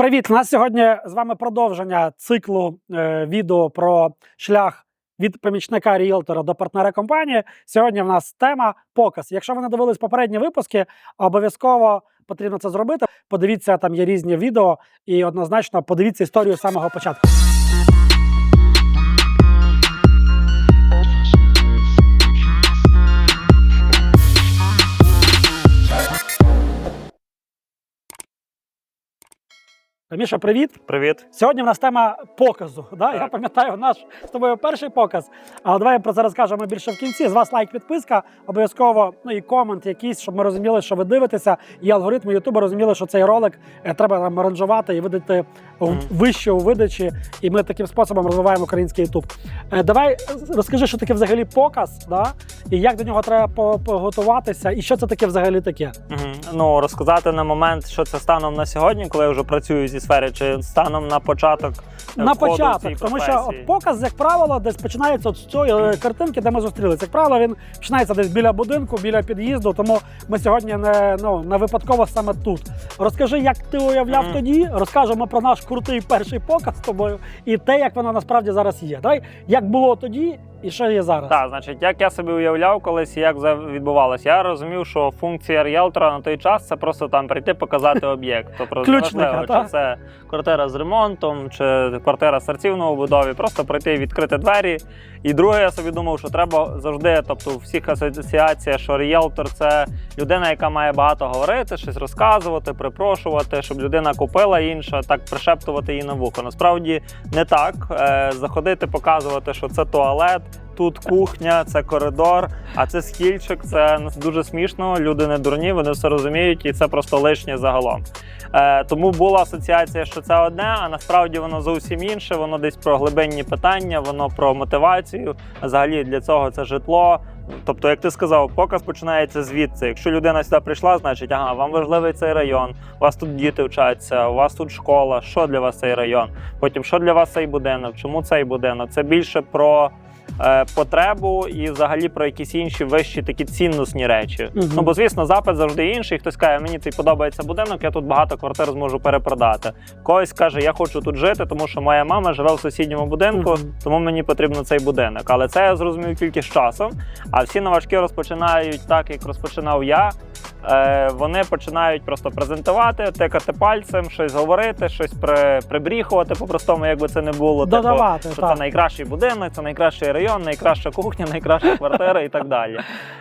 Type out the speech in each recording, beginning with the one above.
Привіт! У нас сьогодні з вами продовження циклу е, відео про шлях від помічника ріелтора до партнера компанії. Сьогодні в нас тема показ. Якщо ви не дивились попередні випуски, обов'язково потрібно це зробити. Подивіться, там є різні відео, і однозначно подивіться історію з самого початку. Міша, привіт! Привіт. Сьогодні в нас тема показу. Да? Я пам'ятаю наш з тобою перший показ. Але давай про це розкажемо більше в кінці. З вас лайк, підписка, обов'язково ну і комент якийсь, щоб ми розуміли, що ви дивитеся, і алгоритми Ютуба розуміли, що цей ролик е, треба там аранжувати і видати Мгм. вище у видачі. І ми таким способом розвиваємо український Ютуб. Е, Давай розкажи, що таке взагалі показ, да? і як до нього треба по- поготуватися, і що це таке взагалі таке. Мгм. Ну розказати на момент, що це станом на сьогодні, коли я вже працюю зі сфери, чи станом на початок е, на входу початок, тому що професії? от показ, як правило, десь починається от з цієї е, картинки, де ми зустрілися. Як правило, він починається десь біля будинку, біля під'їзду. Тому ми сьогодні не ну не випадково саме тут. Розкажи, як ти уявляв Мгм. тоді. Розкажемо про наш крутий перший показ з тобою і те, як воно насправді зараз є. Давай як було тоді і що є зараз. Так, значить, як я собі уявляв колись, як відбувалося, я розумів, що функція ріелтора на той час це просто там прийти показати об'єкт. Тобто Ключника, так. чи це квартира з ремонтом, чи квартира з серцівного будові, просто прийти відкрити двері. І друге, я собі думав, що треба завжди, тобто у всіх асоціаціях, що ріелтор це людина, яка має багато говорити, щось розказувати, припрошувати, щоб людина купила інша, так пришептувати її на вухо. Насправді не так. Е, заходити, показувати, що це туалет. Тут кухня, це коридор, а це стільчик. Це дуже смішно. Люди не дурні, вони все розуміють, і це просто лишнє загалом. Е, тому була асоціація, що це одне, а насправді воно зовсім інше. Воно десь про глибинні питання, воно про мотивацію. Взагалі для цього це житло. Тобто, як ти сказав, показ починається звідси. Якщо людина сюди прийшла, значить, ага, вам важливий цей район, у вас тут діти вчаться, у вас тут школа. Що для вас цей район? Потім що для вас цей будинок? Чому цей будинок? Це більше про потребу і взагалі про якісь інші вищі такі цінностні речі. Мгм. Ну бо звісно, запит завжди інший. Хтось каже, мені цей подобається будинок, я тут багато квартир зможу перепродати. Когось каже, я хочу тут жити, тому що моя мама живе в сусідньому будинку, Мгм. тому мені потрібен цей будинок. Але це я зрозумів тільки з часом. А всі новачки розпочинають так, як розпочинав я. Е, вони починають просто презентувати, тикати пальцем, щось говорити, щось при, прибріхувати по-простому, як би це не було. Типу, Додавати, що так. це найкращий будинок, це найкращий район, найкраща кухня, найкраща квартира і так далі.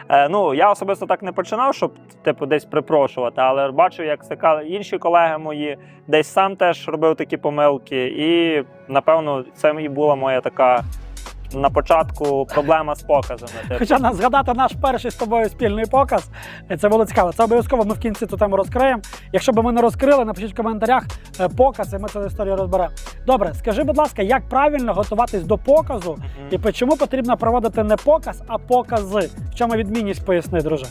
Е, ну я особисто так не починав, щоб типу десь припрошувати, але бачу, як інші колеги мої, десь сам теж робив такі помилки, і напевно це і була моя така. На початку проблема з показами. Типу. Хоча на- згадати наш перший з тобою спільний показ, е, це було цікаво. Це обов'язково ми в кінці ту тему розкриємо. Якщо б ми не розкрили, напишіть в коментарях е, показ, і ми цю історію розберемо. Добре, скажи, будь ласка, як правильно готуватись до показу, і Мгм. чому потрібно проводити не показ, а покази? В чому відмінність поясни, друже?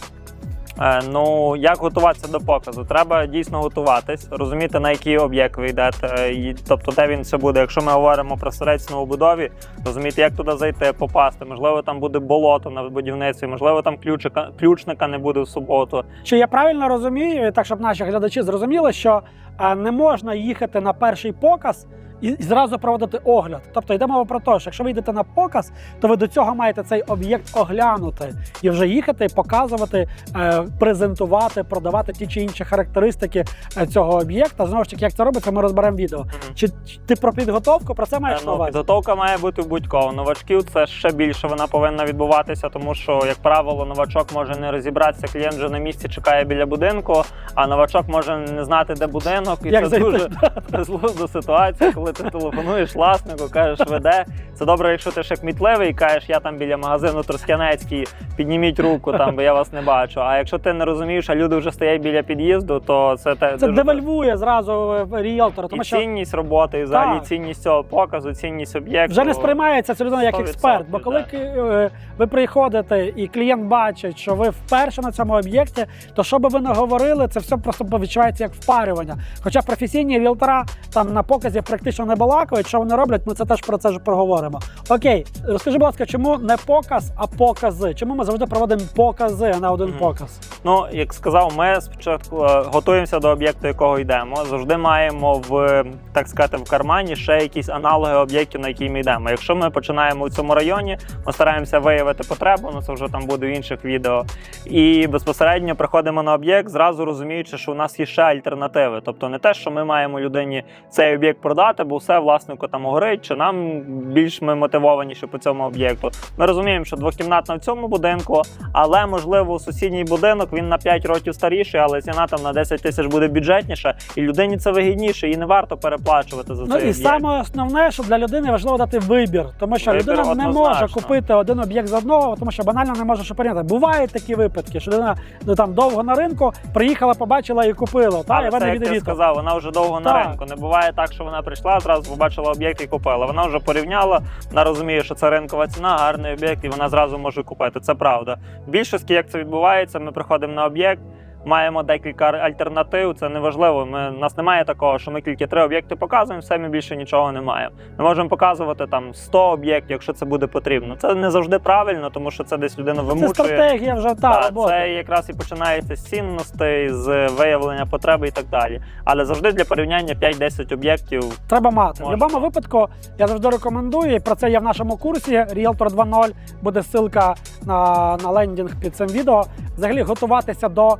Е, ну як готуватися до показу? Треба дійсно готуватись, розуміти на який об'єкт ви йдете, е, тобто де він все буде. Якщо ми говоримо про сорець на будові, розуміти, як туди зайти, попасти. Можливо, там буде болото на будівництві, можливо, там ключика, ключника не буде в суботу. Чи я правильно розумію, так щоб наші глядачі зрозуміли, що е, не можна їхати на перший показ і і зразу проводити огляд. Тобто йде мова про те, що якщо ви йдете на показ, то ви до цього маєте цей об'єкт оглянути і вже їхати, показувати, е, презентувати, продавати ті чи інші характеристики е, цього об'єкта. Знову ж таки, як це робиться, ми розберемо відео. Чи, чи ти про підготовку про це маєш Е, на Ну, увазі? підготовка має бути в будь-кого. Новачків це ще більше вона повинна відбуватися, тому що, як правило, новачок може не розібратися. Клієнт вже на місці чекає біля будинку, а новачок може не знати, де будинок, і Як це зайти? дуже безглузда ситуація, коли ти телефонуєш власнику, кажеш, веде. Це добре, якщо ти ще кмітливий, кажеш, я там біля магазину Тростянецький, підніміть руку, там бо я вас не бачу. А якщо ти не розумієш, а люди вже стоять біля під'їзду, то це те Це дуже- девальвує зразу е, ріелтора, тому і що цінність роботи, і взагалі Так. цінність цього показу, цінність об'єкту. Вже не сприймається ця людина як експерт. Бо коли е, ви приходите і клієнт бачить, що ви вперше на цьому об'єкті, то що би ви не говорили, це все просто відчувається як впарювання. Хоча професійні ріелтора там на показі практично що вони балакають, що вони роблять, ми це теж про це ж проговоримо. Окей, розкажи, будь ласка, чому не показ, а покази? Чому ми завжди проводимо покази, а не один Мгм. показ? Ну, як сказав, ми спочатку е, готуємося до об'єкту, якого йдемо. Завжди маємо в так сказати в кармані ще якісь аналоги об'єктів, на які ми йдемо. Якщо ми починаємо у цьому районі, ми стараємося виявити потребу. Ну це вже там буде в інших відео. І безпосередньо приходимо на об'єкт, зразу розуміючи, що у нас є ще альтернативи. Тобто не те, що ми маємо людині цей об'єкт продати, бо все власнику там горить, чи нам більш ми мотивованіші по цьому об'єкту. Ми розуміємо, що двокімнатна в цьому будинку, але можливо сусідній будинок він на 5 років старіший, але ціна там на 10 тисяч буде бюджетніша, і людині це вигідніше, і не варто переплачувати за Ну цей і саме основне, що для людини важливо дати вибір, тому що Вибір людина не може купити один об'єкт з одного, тому що банально не може що порівняти. Бувають такі випадки, що людина ну, там довго на ринку приїхала, побачила і купила. Та, і Але вона це, як ти сказав, вона вже довго на ринку. Не буває так, що вона прийшла, зразу побачила об'єкт і купила. Вона вже порівняла, вона розуміє, що це ринкова ціна, гарний об'єкт, і вона зразу може купити. Це правда. В більшості, як це відбувається, ми приходимо на об'єкт. Маємо декілька альтернатив, це не важливо. Ми у нас немає такого, що ми тільки три об'єкти показуємо, все ми більше нічого не маємо. Ми можемо показувати там 100 об'єктів, якщо це буде потрібно. Це не завжди правильно, тому що це десь людина Це стратегія вже та робота. це якраз і починається з цінностей, з виявлення потреби і так далі. Але завжди для порівняння 5-10 об'єктів. Треба мати. В Можна. будь-якому випадку я завжди рекомендую, і про це є в нашому курсі Realtor 2.0. Буде ссылка на, на лендінг під цим відео. Взагалі готуватися до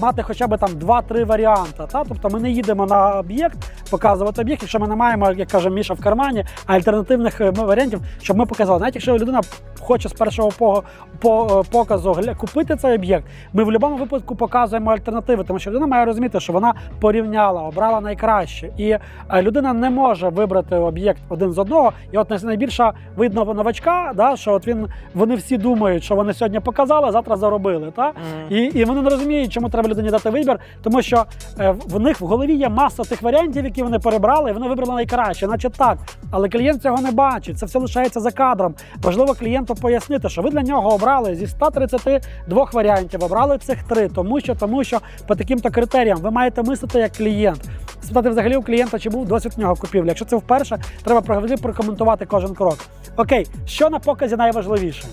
мати хоча б там 2-3 варіанти. Та? Тобто ми не їдемо на об'єкт, показувати об'єкт, якщо ми не маємо, як каже Міша в кармані, альтернативних е, варіантів, щоб ми показали. Навіть якщо людина хоче з першого по, по, е, показу купити цей об'єкт, ми в будь-якому випадку показуємо альтернативи, тому що людина має розуміти, що вона порівняла, обрала найкраще. І е, людина не може вибрати об'єкт один з одного. І от най- найбільша видно новачка, да, що от він вони всі думають, що вони сьогодні показали, а завтра заробили. Та? І, і вони не розуміють, чому треба людині дати вибір, тому що е, в них в голові є маса тих варіантів, які вони перебрали, і вони вибрали найкраще, наче так. Але клієнт цього не бачить. Це все лишається за кадром. Важливо клієнту пояснити, що ви для нього обрали зі 132 варіантів, обрали цих три, тому що, тому що по таким-то критеріям ви маєте мислити як клієнт. Спитати взагалі у клієнта, чи був досвід в нього купівлі. Якщо це вперше, треба прокоментувати кожен крок. Окей, що на показі найважливіше?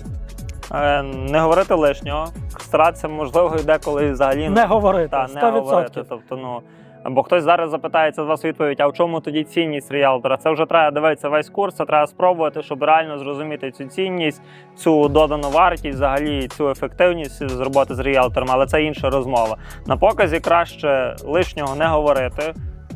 Е, Не говорити лишнього, старатися, можливо, і деколи взагалі Не говорити. та, не 100%. говорити. Тобто, ну. Бо хтось зараз запитається з вас відповідь, а в чому тоді цінність ріалтора? Це вже треба дивитися весь курс, це треба спробувати, щоб реально зрозуміти цю цінність, цю додану вартість, взагалі цю ефективність з роботи з ріалтором, але це інша розмова. На показі краще лишнього не говорити.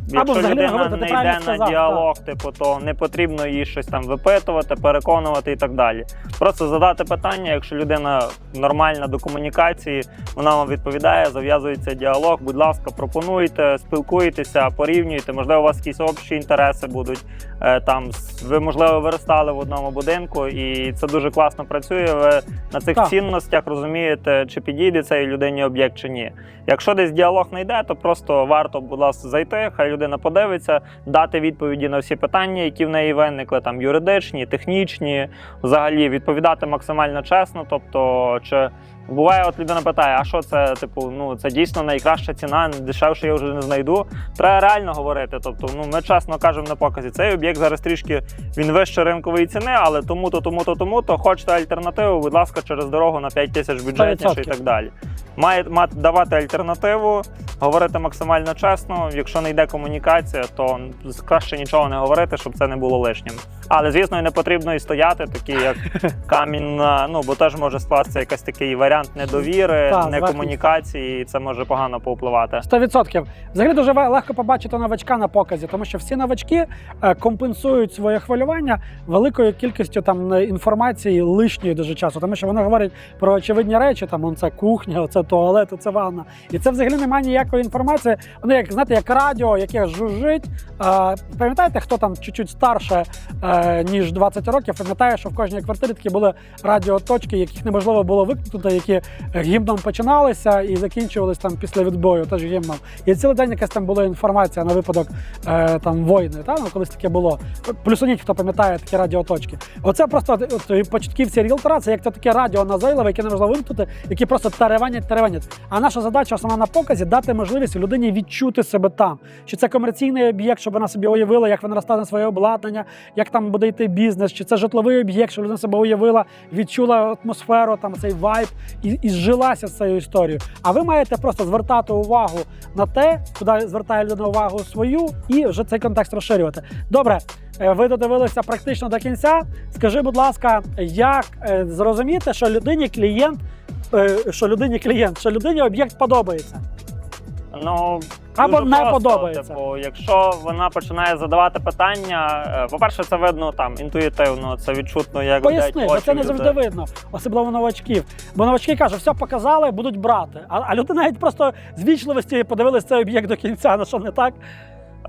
Якщо взагалі людина говорити, не ти правильно йде на сказав, діалог, типу, то не потрібно її щось там випитувати, переконувати і так далі. Просто задати питання, якщо людина нормальна до комунікації, вона вам відповідає, зав'язується діалог. Будь ласка, пропонуйте, спілкуйтеся, порівнюйте. Можливо, у вас якісь общі інтереси будуть. Е, Там ви можливо виростали в одному будинку, і це дуже класно працює. Ви на цих Так. цінностях розумієте, чи підійде цей людині об'єкт чи ні. Якщо десь діалог не йде, то просто варто, будь ласка, зайти. Хай людина подивиться, дати відповіді на всі питання, які в неї виникли, там юридичні, технічні, взагалі відповідати максимально чесно. Тобто, чи буває, от людина питає, а що це, типу, ну це дійсно найкраща ціна, дешевше я вже не знайду. Треба реально говорити. Тобто, ну ми чесно кажемо на показі, цей об'єкт зараз трішки він вище ринкової ціни, але тому-то, тому-то, тому-то хочете альтернативу, будь ласка, через дорогу на 5 тисяч бюджетніше і так далі. Має мати давати альтернативу, говорити максимально чесно. Якщо не йде комунікація, то краще нічого не говорити, щоб це не було лишнім. Але звісно, і не потрібно і стояти, такі як камінь ну, бо теж може скластися якийсь такий варіант недовіри, Так, не комунікації, і це може погано повпливати. 100%. Взагалі дуже легко побачити новачка на показі, тому що всі новачки е, компенсують своє хвилювання великою кількістю там е, інформації лишньої дуже часу, тому що вони говорять про очевидні речі, там он це кухня, це туалет, це ванна. І це взагалі немає ніякої інформації. Вони як знаєте, як радіо, яке жужжить. Е, Пам'ятаєте, хто там чуть-чуть старше е, ніж 20 років, пам'ятає, що в кожній квартирі такі були радіоточки, яких неможливо було викнути, які гімном починалися і закінчувались там після відбою, теж гімном. І цілий день якась там була інформація на випадок е, там війни. Та? Ну, колись таке було. Плюсуніть, хто пам'ятає такі радіоточки. Оце просто от, початківці ріелтора, це як то таке радіо назойливе, яке неможливо вимкнути, які просто теревенять, теревенять. А наша задача основна на показі дати можливість людині відчути себе там. Чи це комерційний об'єкт, щоб вона собі уявила, як вона розстане своє обладнання, як там буде йти бізнес, чи це житловий об'єкт, щоб людина себе уявила, відчула атмосферу, там цей вайб і, і зжилася з цією історією. А ви маєте просто звертати увагу на те, куди звертає людина увагу свою, і вже цей контекст розширювати. Добре, е, ви додивилися практично до кінця. Скажи, будь ласка, як е, зрозуміти, що людині клієнт, е, що людині клієнт, що людині об'єкт подобається? Ну Або не просто, подобається. Типу, якщо вона починає задавати питання, е, по-перше, це видно там інтуїтивно, це відчутно, як Поясни, бо це не людей. завжди видно, особливо новачків. Бо новачки кажуть, все показали, будуть брати. А, а люди навіть просто з вічливості подивилися цей об'єкт до кінця, на що не так.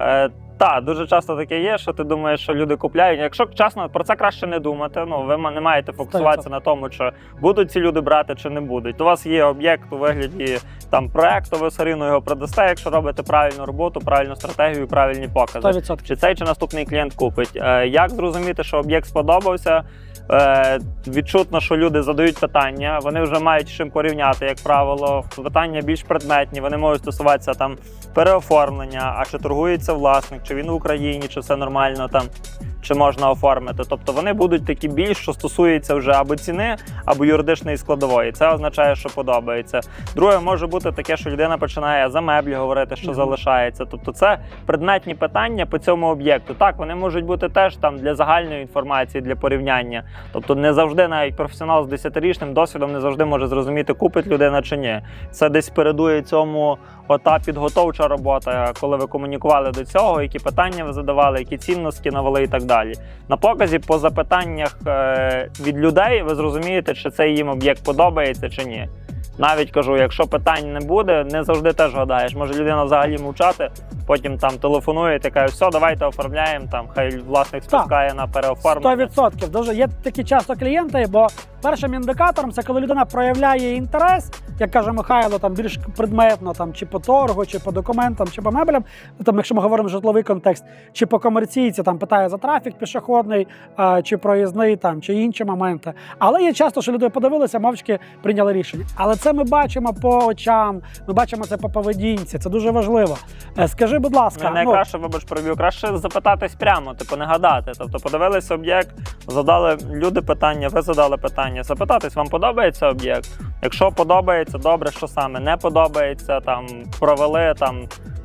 Е, так, дуже часто таке є, що ти думаєш, що люди купляють. Якщо чесно, про це краще не думати. Ну ви не маєте фокусуватися на тому, чи будуть ці люди брати, чи не будуть. У вас є об'єкт у вигляді там проекту, ви все рівно його продасте, якщо робите правильну роботу, правильну стратегію, правильні покази. 100%. Чи цей чи наступний клієнт купить? Е, як зрозуміти, що об'єкт сподобався? Е, відчутно, що люди задають питання, вони вже мають чим порівняти, як правило. Питання більш предметні, вони можуть стосуватися там переоформлення, а чи торгується власник, чи він в Україні, чи все нормально там, чи можна оформити. Тобто вони будуть такі більш, що стосується вже або ціни, або юридичної складової. Це означає, що подобається. Друге, може бути таке, що людина починає за меблі говорити, що Мгм. залишається. Тобто, це предметні питання по цьому об'єкту. Так, вони можуть бути теж там для загальної інформації, для порівняння. Тобто, не завжди навіть професіонал з 10-річним досвідом не завжди може зрозуміти, купить людина чи ні. Це десь передує цьому ота підготовча робота, коли ви комунікували до цього, які питання ви задавали, які цінності навели і так далі. На показі по запитаннях е, від людей ви зрозумієте, чи цей їм об'єкт подобається чи ні. Навіть кажу, якщо питань не буде, не завжди теж гадаєш. Може людина взагалі мовчати, потім там телефонує, і каже, все, давайте оформляємо. Там хай власник спускає на переоформлення. 100%. Дуже є такі часто клієнти, бо першим індикатором це коли людина проявляє інтерес, як каже Михайло, там більш предметно, там чи по торгу, чи по документам, чи по меблям. Ну, Там, якщо ми говоримо житловий контекст, чи по комерційці, там питає за трафік пішохідний, чи проїзний, там чи інші моменти. Але є часто, що люди подивилися, мовчки прийняли рішення. Але це ми бачимо по очам, ми бачимо це по поведінці. Це дуже важливо. Е, Скажи, будь ласка, Не найкраще, вибач, пробів, краще запитатись прямо, типу не гадати. Тобто подивилися об'єкт, задали люди питання, ви задали питання. Запитатись, вам подобається об'єкт? Якщо подобається, добре, що саме не подобається, там провели там.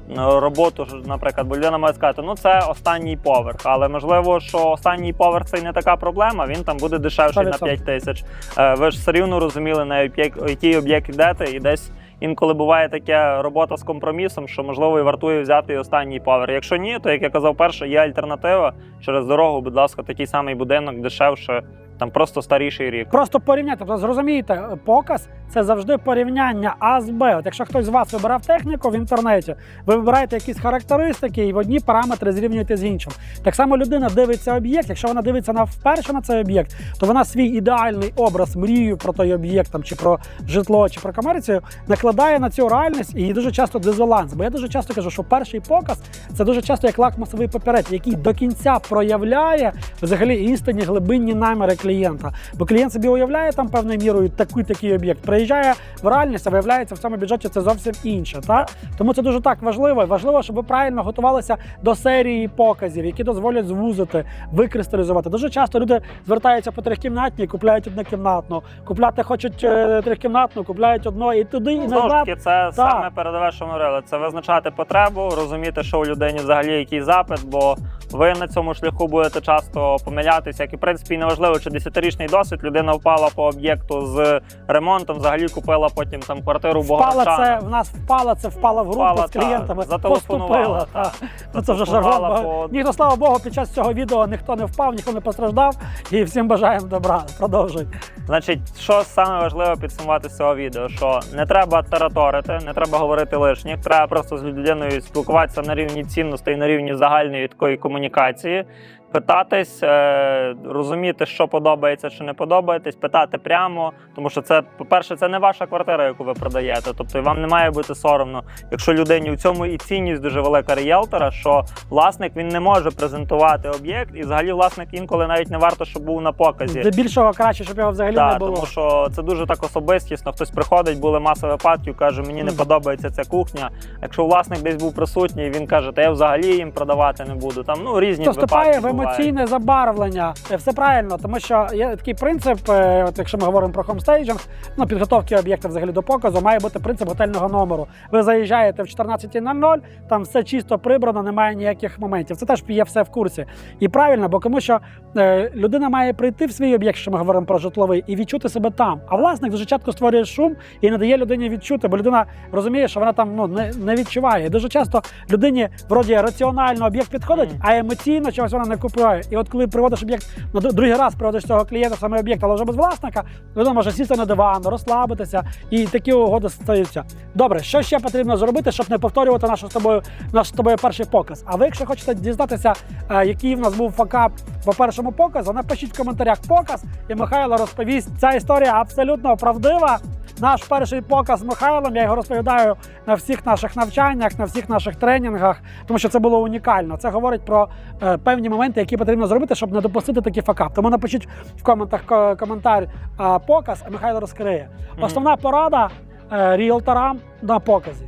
ну, Роботу, наприклад, бо людина може сказати, ну це останній поверх, але можливо, що останній поверх це і не така проблема, він там буде дешевший на 100%. 5 тисяч. Е, Ви ж все рівно розуміли, на який об'єкт йдете, і десь інколи буває таке робота з компромісом, що можливо і вартує взяти останній павер. Якщо ні, то як я казав перше, є альтернатива через дорогу, будь ласка, такий самий будинок дешевше, там просто старіший рік. Просто порівняти. Тобто, зрозумієте, показ це завжди порівняння А з Б. От якщо хтось з вас вибирав техніку в інтернеті, ви вибираєте якісь характеристики і в одні параметри зрівнюєте з іншим. Так само людина дивиться об'єкт. Якщо вона дивиться на вперше на цей об'єкт, то вона свій ідеальний образ, мрію про той об'єкт, там чи про житло, чи про комерцію, накладає на цю реальність і дуже часто дизбаланс. Бо я дуже часто кажу, що перший показ це дуже часто як лакмусовий папірець, який до кінця проявляє взагалі істинні глибинні наміри клієнта. Бо клієнт собі уявляє там певною мірою такий такий об'єкт, приїжджає в реальність, а виявляється в цьому бюджеті це зовсім інше. Та? Тому це дуже так важливо. Важливо, щоб ви правильно готувалися до серії показів, які дозволять звузити, викристалізувати. Дуже часто люди звертаються по трьохкімнатній, купляють однокімнатну, купляти хочуть е, трьохкімнатну, купляють одну і туди, і Знову ж таки, це саме передове, що ми говорили. Це визначати потребу, розуміти, що у людині взагалі який запит, бо ви на цьому шляху будете часто помилятися, як і в принципі неважливо, чи 10-річний досвід людина впала по об'єкту з ремонтом, взагалі купила потім там квартиру Впала це в нас впала, це впала в групу Впала, з клієнтами. зателефонувала, поступила. та. Та. Ну, це вже жаргон. по- Ніхто, слава Богу, під час цього відео ніхто не впав, ніхто не постраждав. І всім бажаємо добра. Продовжуй. Значить, що саме важливо підсумувати з цього відео? Що не треба тараторити, не треба говорити лишніх, треба просто з людиною спілкуватися на рівні цінностей, на рівні загальної такої комунікації. Питатись, е, розуміти, що подобається чи не подобається, питати прямо, тому що це, по-перше, це не ваша квартира, яку ви продаєте. Тобто вам не має бути соромно. Якщо людині у цьому і цінність дуже велика ріелтора, що власник він не може презентувати об'єкт, і взагалі власник інколи навіть не варто, щоб був на показі. Здебільшого краще, щоб його взагалі не було. тому що це дуже так особистісно. Хтось приходить, були маса випадків, каже, мені не Мгм. подобається ця кухня. Якщо власник десь був присутній, він каже, та я взагалі їм продавати не буду. Там ну різні Хто випадки в бувають. Емоційне забарвлення. Е, Все правильно, тому що є такий принцип, е, от якщо ми говоримо про хомстейджинг, ну підготовки об'єкта взагалі до показу, має бути принцип готельного номеру. Ви заїжджаєте в 14.00, там все чисто прибрано, немає ніяких моментів. Це теж є все в курсі. І правильно, бо тому що е, людина має прийти в свій об'єкт, що ми говоримо про житловий, і відчути себе там. А власник дуже часто створює шум і не дає людині відчути, бо людина розуміє, що вона там ну не, не відчуває. І дуже часто людині вроді раціонально об'єкт підходить, а емоційно чогось вона не купує. І от коли приводиш об'єкт на другий раз, приводиш цього клієнта саме об'єкт, але вже без власника, людина може сісти на диван, розслабитися, і такі угоди стаються. Добре, що ще потрібно зробити, щоб не повторювати нашу з тобою наш з тобою перший показ? А ви, якщо хочете дізнатися, е, який в нас був факап по першому показу, напишіть в коментарях показ, і Михайло розповість. Ця історія абсолютно правдива. Наш перший показ з Михайлом, я його розповідаю на всіх наших навчаннях, на всіх наших тренінгах, тому що це було унікально. Це говорить про е, певні моменти, які потрібно зробити, щоб не допустити такий факап. Тому напишіть в коментах ко- коментар е, показ, а Михайло розкриє. Основна порада е, ріелторам на показі.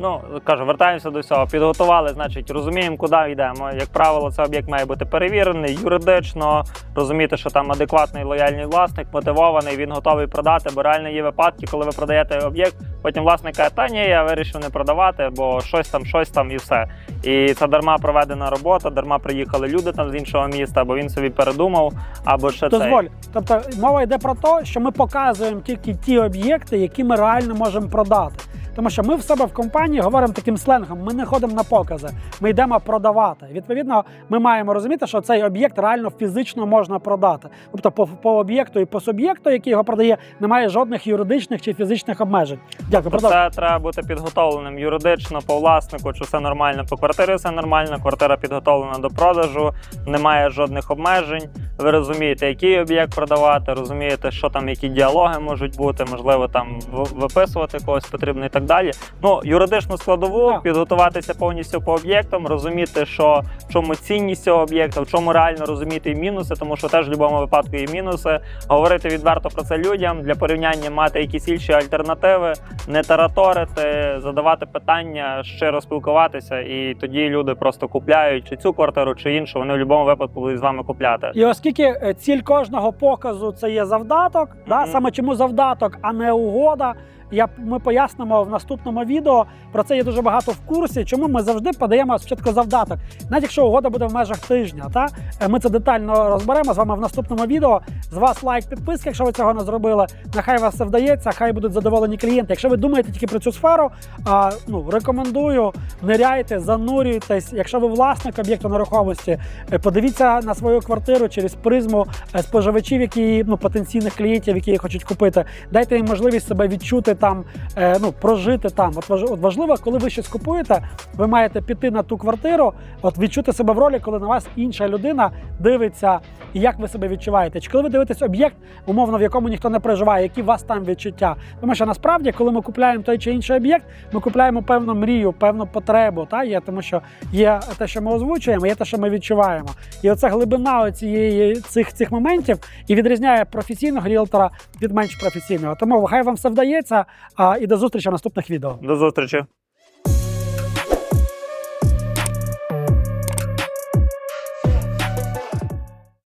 Ну, кажу, вертаємося до всього. Підготували, значить, розуміємо, куди йдемо. Як правило, цей об'єкт має бути перевірений юридично, розуміти, що там адекватний лояльний власник, мотивований, він готовий продати, бо реально є випадки, коли ви продаєте об'єкт, потім власник каже, та ні, я вирішив не продавати, бо щось там, щось там і все. І це дарма проведена робота, дарма приїхали люди там з іншого міста, або він собі передумав, або ще. Дозволь. Тобто мова йде про те, що ми показуємо тільки ті об'єкти, які ми реально можемо продати. Тому що ми в себе в компанії говоримо таким сленгом: ми не ходимо на покази, ми йдемо продавати. Відповідно, ми маємо розуміти, що цей об'єкт реально фізично можна продати. Тобто, по, по об'єкту і по суб'єкту, який його продає, немає жодних юридичних чи фізичних обмежень. Дякую, Тобто продовжуй. це треба бути підготовленим юридично по власнику, чи все нормально по квартирі, все нормально. Квартира підготовлена до продажу, немає жодних обмежень. Ви розумієте, який об'єкт продавати, розумієте, що там, які діалоги можуть бути, можливо, там виписувати когось потрібно і так далі. Ну, юридичну складову, Так. підготуватися повністю по об'єктам, розуміти, що в чому цінність цього об'єкта, в чому реально розуміти і мінуси, тому що теж в будь-якому випадку є мінуси. Говорити відверто про це людям для порівняння мати якісь інші альтернативи, не тараторити, задавати питання, щиро спілкуватися, і тоді люди просто купляють чи цю квартиру, чи іншу. Вони в будь-якому випадку будуть з вами купляти. І оскільки е, ціль кожного показу це є завдаток, да, саме чому завдаток, а не угода. Я ми пояснимо в наступному відео. Про це є дуже багато в курсі. Чому ми завжди подаємо спочатку завдаток, навіть якщо угода буде в межах тижня. Та Е, ми це детально розберемо з вами в наступному відео. З вас лайк, підписка, якщо ви цього не зробили. Нехай вас це вдається, хай будуть задоволені клієнти. Якщо ви думаєте тільки про цю сферу, а, ну рекомендую ниряйте, занурюйтесь. Якщо ви власник об'єкту нерухомості, е, подивіться на свою квартиру через призму е, споживачів, які ну потенційних клієнтів, які хочуть купити. Дайте їм можливість себе відчути там, е, ну прожити там. От важ- от важливо, коли ви щось купуєте, ви маєте піти на ту квартиру, от відчути себе в ролі, коли на вас інша людина дивиться, і як ви себе відчуваєте. Чи коли ви дивитесь об'єкт, умовно в якому ніхто не проживає, які у вас там відчуття? Тому що насправді, коли ми купуємо той чи інший об'єкт, ми купуємо певну мрію, певну потребу. Та є тому, що є те, що ми озвучуємо, є те, що ми відчуваємо. І оце глибина цієї цих цих моментів і відрізняє професійного ріелтора від менш професійного. Тому хай вам все вдається. А і до зустрічі в наступних відео. До зустрічі.